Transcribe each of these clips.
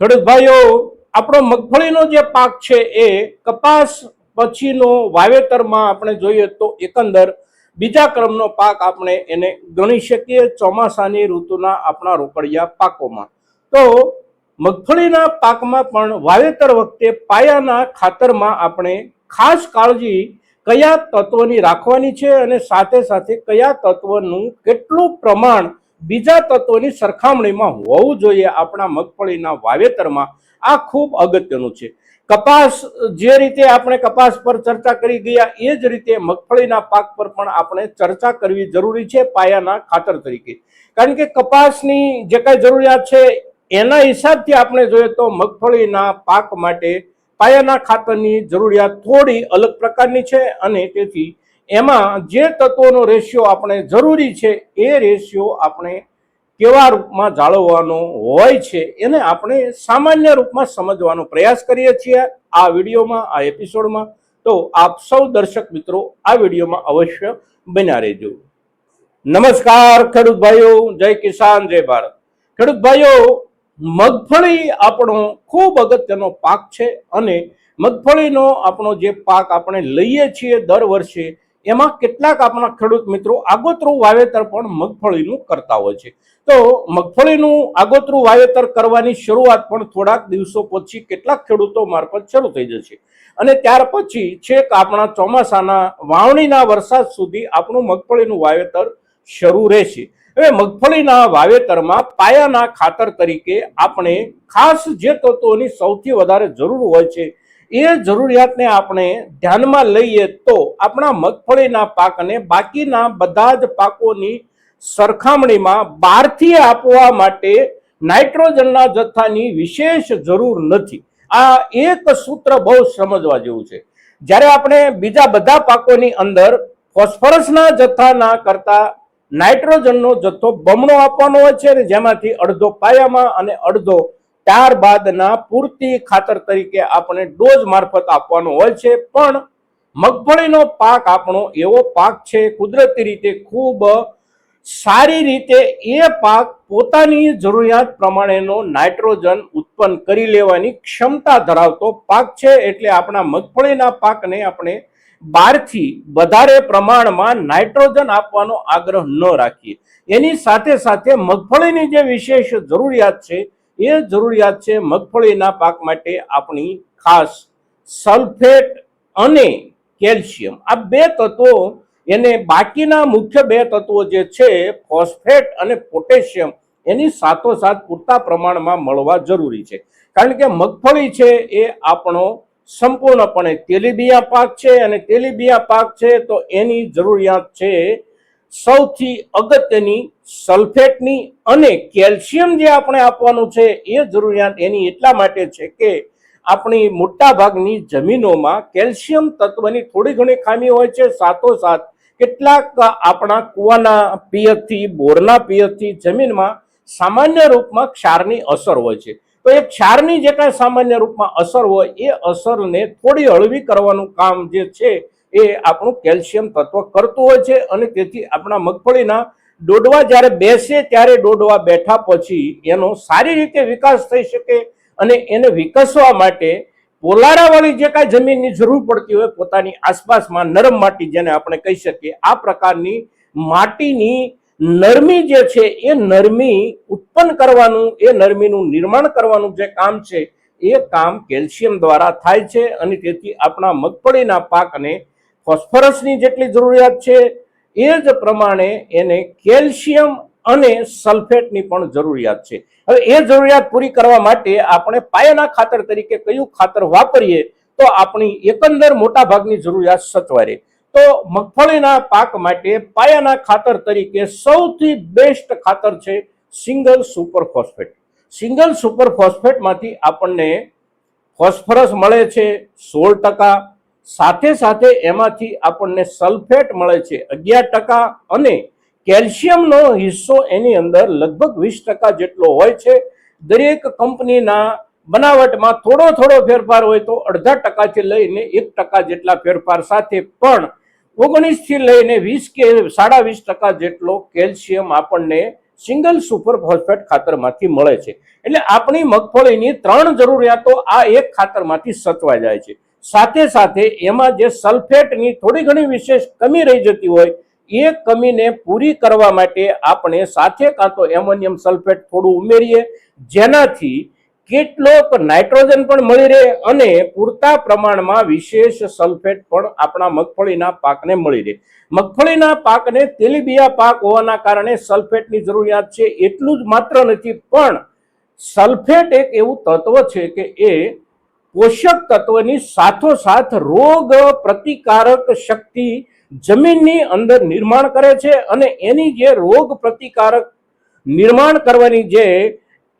ખેડૂત આપણો મગફળીનો જે પાક છે એ કપાસ પછીનો વાવેતરમાં આપણે જોઈએ તો એકંદર બીજા ક્રમનો પાક આપણે એને ગણી શકીએ ચોમાસાની ઋતુના આપણા રોકડિયા પાકોમાં. તો મગફળીના પાકમાં પણ વાવેતર વખતે પાયાના ખાતરમાં આપણે ખાસ કાળજી કયા તત્વની રાખવાની છે અને સાથે સાથે કયા તત્વનું કેટલું પ્રમાણ બીજા તત્વોની સરખામણીમાં હોવું જોઈએ આપણા મગફળીના વાવેતરમાં. આ ખૂબ અગત્યનું છે. કપાસ જે રીતે આપણે કપાસ પર ચર્ચા કરી ગયા, એ જ રીતે મગફળીના પાક પર પણ આપણે ચર્ચા કરવી જરૂરી છે પાયાના ખાતર તરીકે. કારણ કે કપાસની જે કાંઈ જરૂરિયાત છે, એના હિસાબથી આપણે જોઈએ તો મગફળીના પાક માટે પાયાના ખાતરની જરૂરિયાત થોડી અલગ પ્રકારની છે અને તેથી એમાં જે તત્વોનો રેશિયો આપણે જરૂરી છે, એ રેશિયો આપણે કેવા રૂપમાં જાળવવાનો હોય છે, એને આપણે સામાન્ય રૂપમાં સમજવાનો પ્રયાસ કરીએ છીએ આ વિડીયોમાં, આ એપિસોડમાં. તો આપ સૌ દર્શક મિત્રો, આ વિડીયોમાં અવશ્ય બન્યા રહેજો. નમસ્કાર, ખેડૂત ભાઈઓ, જય કિસાન, જય ભારત. ખેડૂત ભાઈઓ, મગફળી આપણો ખૂબ અગત્યનો પાક છે અને મગફળીનો આપણો જે પાક આપણે લઈએ છીએ દર વર્ષે એમાં કેટલાક આપણા ખેડૂત મિત્રો આગોતરું વાવેતર પણ મગફળીનું કરતા હોય છે. તો મગફળીનું આગોતરું વાવેતર કરવાની શરૂઆત પણ થોડાક દિવસો પછી કેટલાક ખેડૂતો મારફત શરૂ થઈ જશે. અને ત્યાર પછી છેક આપણા ચોમાસાના વાવણીના વરસાદ સુધી આપણું મગફળીનું વાવેતર શરૂ રહેશે. હવે મગફળીના વાવેતરમાં પાયાના ખાતર તરીકે આપણે ખાસ જે તત્વોની સૌથી વધારે જરૂર હોય છે એ જરૂરિયાતને આપણે ધ્યાનમાં લઈએ તો આપણા મગફળીના પાકને બાકીના બધા જ પાકોની સરખામણીમાં બહારથી આપવા માટે નાઇટ્રોજનના જથ્થાની વિશેષ જરૂર નથી. આ એક સૂત્ર બહુ સમજવા જેવું છે. જ્યારે આપણે બીજા બધા પાકોની અંદર ફોસ્ફરસના જથ્થાના કરતા નાઇટ્રોજનનો જથ્થો બમણો આપવાનો હોય છે જેમાંથી અડધો પાયામાં અને અડધો ત્યારબાદના પૂરતી ખાતર તરીકે આપણે ડોઝ મારફત આપવાનો હોય છે. પણ મગફળીનો પાક આપણો એવો પાક છે, કુદરતી રીતે ખૂબ સારી રીતે એ પાક પોતાની જરૂરિયાત પ્રમાણેનો નાઇટ્રોજન ઉત્પન્ન કરી લેવાની ક્ષમતા ધરાવતો પાક છે. એટલે આપણા મગફળીના પાકને આપણે બહારથી વધારે પ્રમાણમાં નાઇટ્રોજન આપવાનો આગ્રહ ન રાખીએ. એની સાથે સાથે મગફળીની જે વિશેષ જરૂરિયાત છે એ જરૂરિયાત છે મગફળીના પાક માટે આપણી ખાસ સલ્ફેટ અને કેલ્શિયમ. આ બે તત્વો, એને બાકીના મુખ્ય બે તત્વો જે છે, ફોસ્ફેટ અને પોટેશિયમ, એની સાથોસાથ પૂરતા પ્રમાણમાં મળવા જરૂરી છે. કારણ કે મગફળી છે, એ આપણો સંપૂર્ણપણે તેલીબિયા પાક છે, અને તેલીબિયા પાક છે, તો એની જરૂરિયાત છે સૌથી અગત્યની સલ્ફેટની અને કેલ્શિયમ જે આપણે આપવાનું છે એ જરૂરિયાત એની એટલા માટે છે કે આપણી મોટાભાગની જમીનોમાં કેલ્શિયમ તત્વની થોડી ઘણી ખામી હોય છે. સાથોસાથ કેટલાક આપણા કૂવાના પિયતથી, બોરના પિયતથી જમીનમાં સામાન્ય રૂપમાં ક્ષારની અસર હોય છે. તો એ ક્ષારની જે કાંઈ સામાન્ય રૂપમાં અસર હોય, એ અસરને થોડી હળવી કરવાનું કામ જે છે એ આપણું કેલ્શિયમ તત્વ કરતું હોય છે અને તેથી આપણા મગફળીના ડોડવા જ્યારે બેસે ત્યારે ડોડવા બેઠા પછી એનો સારી રીતે વિકાસ થઈ શકે અને એને વિકસવા માટે પોલારાવાળી જે કાંઈ જમીનની જરૂર પડતી હોય પોતાની આસપાસમાં નરમ માટી જેને આપણે કહી શકીએ, આ પ્રકારની માટીની નરમી જે છે એ નરમી ઉત્પન્ન કરવાનું, એ નરમીનું નિર્માણ કરવાનું જે કામ છે એ કામ કેલ્શિયમ દ્વારા થાય છે અને તેથી આપણા મગફળીના પાકને ફોસ્ફરસની જેટલી જરૂરિયાત છે એ જ પ્રમાણે એને કેલ્શિયમ અને સલ્ફેટની પણ જરૂરિયાત છે. હવે એ જરૂરિયાત પૂરી કરવા માટે આપણે પાયાના ખાતર તરીકે કયું ખાતર વાપરીએ તો આપણી એકંદર મોટા ભાગની જરૂરિયાત સચવાય તો મગફળીના પાક માટે પાયાના ખાતર તરીકે સૌથી બેસ્ટ ખાતર છે single super phosphate. Single super ફોસ્ફેટમાંથી આપણને ફોસ્ફરસ મળે છે સોળ ટકા સાથે સાથે એમાંથી આપણને સલ્ફેટ મળે છે અગિયાર ટકા અને કેલ્શિયમનો હિસ્સો એની અંદર લગભગ વીસ ટકા જેટલો હોય છે. દરેક કંપનીના બનાવટમાં થોડો થોડો ફેરફાર હોય તો અડધા ટકાથી લઈને એક ટકા જેટલા ફેરફાર સાથે પણ ઓગણીસથી લઈને વીસ કે સાડા વીસ ટકા જેટલો કેલ્શિયમ આપણને સિંગલ સુપર ફોસ્ફેટ ખાતરમાંથી મળે છે. એટલે આપણી મગફળીની ત્રણ જરૂરિયાતો આ એક ખાતરમાંથી સચવાઈ જાય છે. સાથે સાથે એમાં જે સલ્ફેટની થોડી ઘણી વિશેષ કમી રહી જતી હોય, એ કમીને પૂરી કરવા માટે આપણે સાથે કાં તો એમોનિયમ સલ્ફેટ થોડું ઉમેરીએ, જેનાથી કેટલોક નાઇટ્રોજન પણ મળી રહે અને પૂરતા પ્રમાણમાં વિશેષ સલ્ફેટ પણ આપણા મગફળીના પાકને મળી રહે. મગફળીના પાકને તેલીબિયા પાક હોવાના કારણે સલ્ફેટની જરૂરિયાત છે એટલું જ માત્ર નથી, પણ સલ્ફેટ એક એવું તત્વ છે કે એ પોષક તત્વની સાથોસાથ રોગ પ્રતિકારક શક્તિ જમીનની અંદર નિર્માણ કરે છે અને એની જે રોગ પ્રતિકારક નિર્માણ કરવાની જે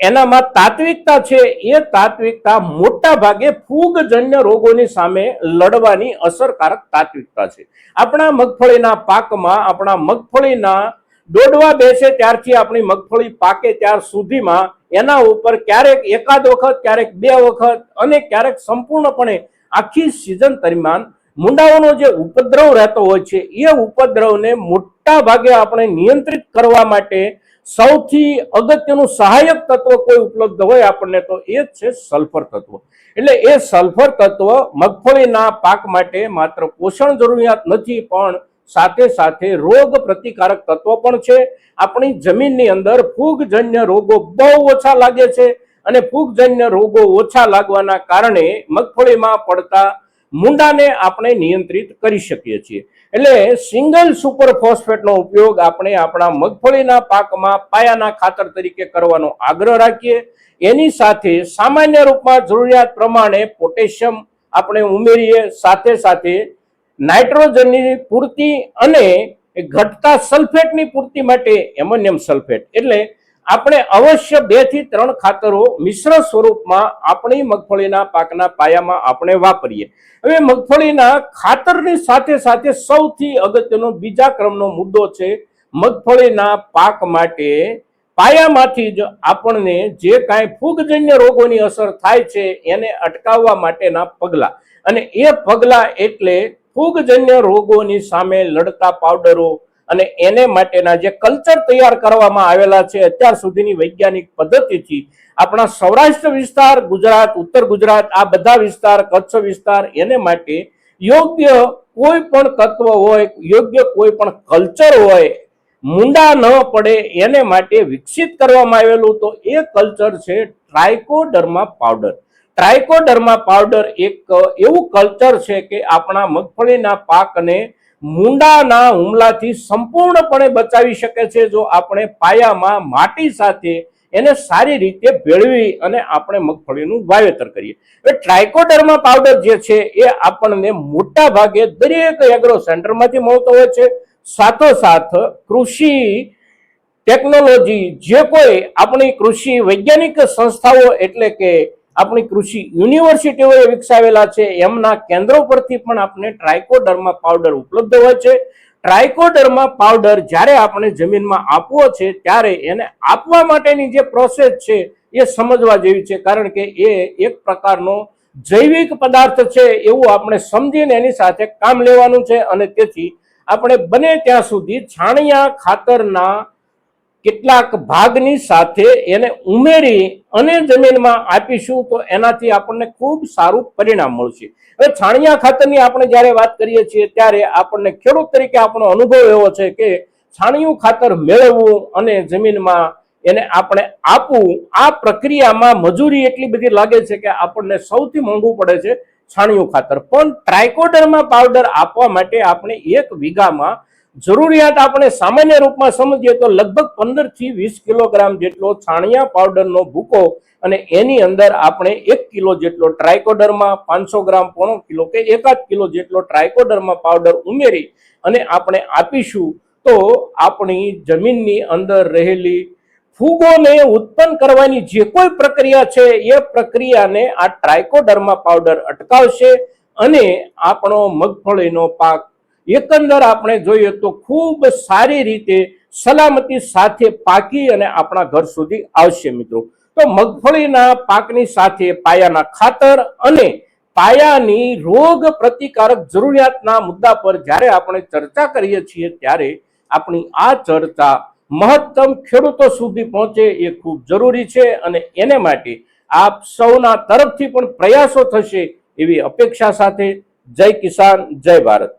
એનામાં તાત્વિકતા છે, એ તાત્વિકતા મોટા ભાગે ફૂગજન્ય રોગોની સામે લડવાની અસરકારક તાત્વિકતા છે. આપણા મગફળીના પાકમાં, આપણા મગફળીના દોડવા બેસે ત્યારથી આપણી મગફળી પાકે ત્યાર સુધીમાં એના ઉપર ક્યારેક એકાદ વખત, ક્યારેક બે વખત અને ક્યારેક સંપૂર્ણપણે આખી સિઝન દરમિયાન મુંડાઓનો જે ઉપદ્રવ રહેતો હોય છે, એ ઉપદ્રવને મોટા ભાગે આપણે નિયંત્રિત કરવા માટે સૌથી અગત્યનું સહાયક તત્વ કોઈ ઉપલબ્ધ હોય આપણને તો એ જ છે સલ્ફર તત્વ. એટલે એ સલ્ફર તત્વ મગફળીના પાક માટે માત્ર પોષણ જરૂરિયાત નથી, પણ સાથે સાથે રોગ પ્રતિકારક તત્વો પણ છે. આપણી જમીનની અંદર ફૂગજન્ય રોગો બહુ ઓછા લાગે છે અને ફૂગજન્ય રોગો ઓછા લાગવાના કારણે મગફળીમાં પડતા મુંડાને આપણે નિયંત્રિત કરી શકીએ છીએ. એટલે સિંગલ સુપર ફોસ્ફેટનો ઉપયોગ આપણે આપણા મગફળીના પાકમાં પાયાના ખાતર તરીકે કરવાનો આગ્રહ રાખીએ. એની સાથે સામાન્ય રૂપમાં જરૂરિયાત પ્રમાણે પોટેશિયમ આપણે ઉમેરીએ. સાથે સાથે નાઇટ્રોજનની પૂર્તિ અને ઘટતા સલ્ફેટની પૂર્તિ માટે એમોનિયમ સલ્ફેટ. એટલે આપણે અવશ્ય બેથી ત્રણ ખાતરો મિશ્ર સ્વરૂપમાં આપણી મગફળીના પાકના પાયામાં આપણે વાપરીએ. હવે મગફળીના ખાતરની સાથે સાથે સૌથી અગત્યનો બીજા ક્રમનો મુદ્દો છે મગફળીના પાક માટે પાયામાંથી જ આપણને જે કાંઈ ફૂગજન્ય રોગોની અસર થાય છે એને અટકાવવા માટેના પગલાં. અને એ પગલાં એટલે ફૂગજન્ય રોગોની સામે લડતા પાવડરો અને એને માટેના જે કલ્ચર તૈયાર કરવામાં આવેલા છે, અત્યાર સુધીની વૈજ્ઞાનિક પદ્ધતિથી આપણા સૌરાષ્ટ્ર વિસ્તાર, ગુજરાત, ઉત્તર ગુજરાત, આ બધા વિસ્તાર, કચ્છ વિસ્તાર, એને માટે યોગ્ય કોઈ પણ તત્વ હોય, યોગ્ય કોઈ પણ કલ્ચર હોય, મુંડા ન પડે, એને માટે વિકસિત કરવામાં આવેલું, તો એ કલ્ચર છે, ટ્રાયકોડર્મા પાવડર. ટ્રાઇકોડર્મા પાવડર એક, એવું કલ્ચર છે કે આપણા મગફળીના પાકને મુંડાના હુમલાથી સંપૂર્ણપણે બચાવી શકે છે જો આપણે પાયામાં માટી સાથે એને સારી રીતે ભેળવી અને આપણે મગફળીનું વાવેતર કરીએ. હવે ટ્રાયકોડર્મા પાવડર જે છે એ આપણને મોટા ભાગે દરેક એગ્રો સેન્ટરમાંથી મળતો હોય છે. સાથોસાથ કૃષિ ટેકનોલોજી જે કોઈ આપણી કૃષિ વૈજ્ઞાનિક સંસ્થાઓ એટલે કે આપણી કૃષિ યુનિવર્સિટીઓએ વિકસાવેલા છે. એમના કેન્દ્રો પરથી પણ આપણે ટ્રાયકોડર્મા પાવડર ઉપલબ્ધ હોય છે. ટ્રાયકોડર્મા પાવડર જ્યારે આપણે જમીનમાં આપવો છે, ત્યારે એને આપવા માટેની જે પ્રોસેસ છે, એ સમજવા જેવી છે. કારણ કે એ એક પ્રકારનો જૈવિક પદાર્થ છે એવું આપણે સમજીને એની સાથે કામ લેવાનું છે અને તેથી આપણે બને ત્યાં સુધી છાણિયા ખાતરના કેટલાક ભાગની સાથે એને ઉમેરી અને જમીનમાં આપીશું તો એનાથી આપણને ખૂબ સારું પરિણામ મળશે. હવે છાણિયા ખાતરની આપણે જ્યારે વાત કરીએ છીએ ત્યારે આપણને ખેડૂત તરીકે આપણો અનુભવ એવો છે કે છાણિયું ખાતર મેળવવું અને જમીનમાં એને આપણે આપવું, આ પ્રક્રિયામાં મજૂરી એટલી બધી લાગે છે કે આપણને સૌથી મોંઘું પડે છે છાણિયું ખાતર. પણ ટ્રાયકોડરમાં પાવડર આપવા માટે આપણે એક વીઘામાં જરૂરિયાત આપણે સામાન્ય રૂપમાં સમજીએ તો લગભગ પંદરથી વીસ કિલોગ્રામ જેટલો છાણિયા પાવડરનો ભૂકો અને એની અંદર આપણે એક કિલો જેટલો ટ્રાયકોડરમાં પાંચસો ગ્રામ પોણો કિલો કે એકાદ કિલો જેટલો ટ્રાયકોડરમાં પાવડર ઉમેરી અને આપણે આપીશું તો આપણી જમીનની અંદર રહેલી ફૂગોને ઉત્પન્ન કરવાની જે કોઈ પ્રક્રિયા છે એ પ્રક્રિયાને આ ટ્રાયકોડરમાં પાવડર અટકાવશે અને આપણો મગફળીનો પાક એકંદર આપણે જોઈએ તો ખૂબ સારી રીતે સલામતી સાથે પાકી અને આપણા ઘર સુધી આવશે મિત્રો. તો મગફળીના પાકની સાથે પાયાના ખાતર અને પાયાની રોગ પ્રતિકારક જરૂરિયાતના મુદ્દા પર જ્યારે આપણે ચર્ચા કરીએ છીએ ત્યારે આપણી આ ચર્ચા મહત્તમ ખેડૂતો સુધી પહોંચે એ ખૂબ જરૂરી છે અને એને માટે આપ સૌના તરફથી પણ પ્રયાસો થશે એવી અપેક્ષા સાથે જય કિસાન, જય ભારત.